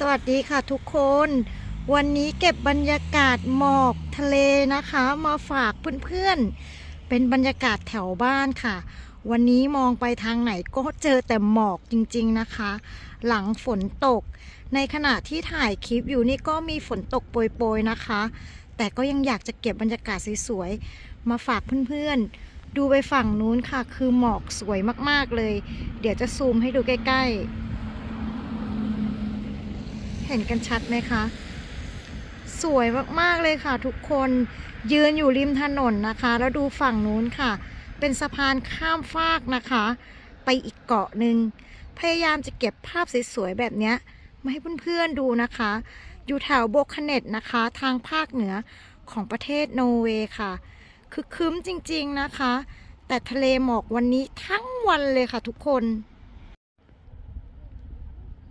สวัสดีค่ะทุกคน วันนี้เก็บบรรยากาศหมอกทะเลนะคะ มาฝากเพื่อนๆ เป็นบรรยากาศแถวบ้านค่ะ วันนี้มองไปทางไหนก็เจอแต่หมอกจริงๆนะคะ หลังฝนตก ในขณะที่ถ่ายคลิปอยู่นี่ก็มีฝนตกโปรยๆนะคะ แต่ก็ยังอยากจะเก็บบรรยากาศสวยๆ มาฝากเพื่อนๆ ดูไปฝั่งนู้นค่ะ คือหมอกสวยมากๆเลย เดี๋ยวจะซูมให้ดูใกล้ ๆ เห็นกันชัดไหมคะ สวยมากๆเลยค่ะ ทุกคนยืนอยู่ริมถนนนะคะ แล้วดูฝั่งนู้นค่ะ เป็นสะพานข้ามฟากนะคะ ไปอีกเกาะหนึ่งพยายามจะเก็บภาพสวยๆแบบนี้มาให้เพื่อนๆดูนะคะ อยู่แถวโบคเนตนะคะ ทางภาคเหนือของประเทศโนเวย์ค่ะ คือคืมจริงๆนะคะ แต่ทะเลหมอกวันนี้ทั้งวันเลยค่ะทุกคน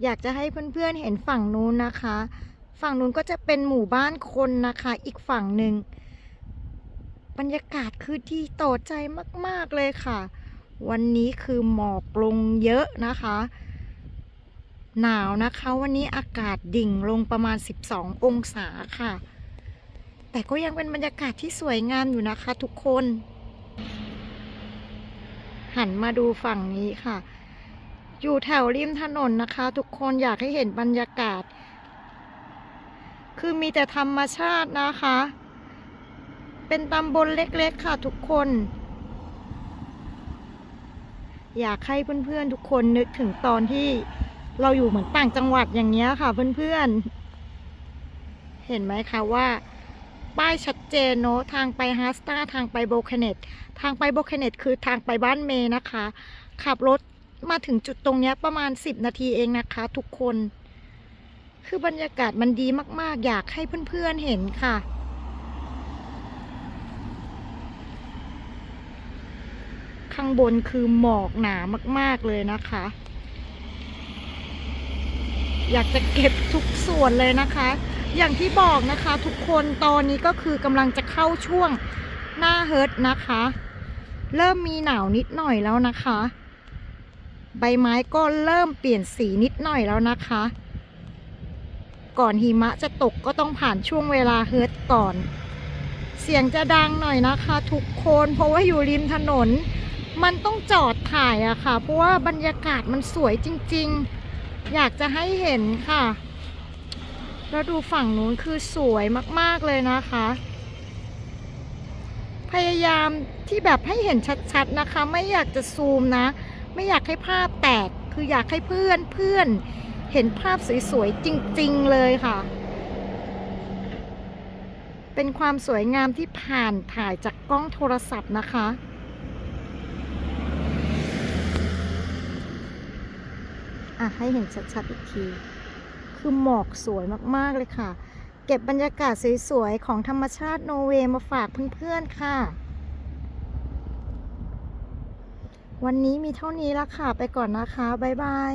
อยากจะให้เพื่อนๆเห็นฝั่งนู้นนะคะ ฝั่งนู้นก็จะเป็นหมู่บ้านคนนะคะ อีกฝั่งหนึ่งบรรยากาศคือดีต่อใจมากๆเลยค่ะ วันนี้คือหมอกลงเยอะนะคะ หนาวนะคะวันนี้อากาศดิ่งลงประมาณ 12 องศาค่ะ แต่ก็ยังเป็นบรรยากาศที่สวยงามอยู่นะคะทุกคน หันมาดูฝั่งนี้ค่ะ อยู่แถวริมถนนนะคะ ทุกคนอยากให้เห็นบรรยากาศ คือมีแต่ธรรมชาตินะคะ เป็นตำบลเล็กๆค่ะทุกคน อยากให้เพื่อนๆทุกคนนึกถึงตอนที่เราอยู่เหมือนต่างจังหวัดอย่างเงี้ยค่ะเพื่อนๆ เห็นไหมคะว่าป้ายชัดเจนเนอะทางไปฮาสตาทางไปโบคเนตทางไปโบคเนตคือทางไปบ้านเมย์นะคะ ขับรถ มาถึงจุดตรงนี้ประมาณ 10 นาทีเองนะคะ ทุกคน คือบรรยากาศมันดีมาก ๆ อยากให้เพื่อนๆเห็นค่ะ ข้างบนคือหมอกหนามาก ๆ เลยนะคะ อยากจะเก็บทุกส่วนเลยนะคะ อย่างที่บอกนะคะทุกคนตอนนี้ก็คือกำลังจะเข้าช่วงหน้าเฮิร์ตนะคะ เริ่มมีหนาวนิดหน่อยแล้วนะคะ ใบไม้ก็เริ่มเปลี่ยนสีนิดหน่อยแล้วนะคะ ก่อนหิมะจะตกก็ต้องผ่านช่วงเวลาเฮิร์ตก่อน เสียงจะดังหน่อยนะคะ ทุกคนเพราะว่าอยู่ริมถนน มันต้องจอดถ่ายอะค่ะ เพราะว่าบรรยากาศมันสวยจริง ๆ อยากจะให้เห็นค่ะ แล้วดูฝั่งนู้นคือสวยมากๆเลยนะคะพยายามที่แบบให้เห็นชัดๆนะคะ ไม่อยากจะซูมนะ ไม่อยากให้ภาพแตกคืออยากให้เพื่อนเพื่อนเห็นภาพสวยๆจริง ๆ เลยค่ะ เป็นความสวยงามที่ผ่านถ่ายจากกล้องโทรศัพท์นะคะอะให้เห็นชัดๆอีกที คือหมอกสวยมากๆเลยค่ะ เก็บบรรยากาศสวยๆของธรรมชาติโนเวย์มาฝากเพื่อนๆค่ะ วันนี้มีเท่านี้ละค่ะ ไปก่อนนะคะ บ๊ายบาย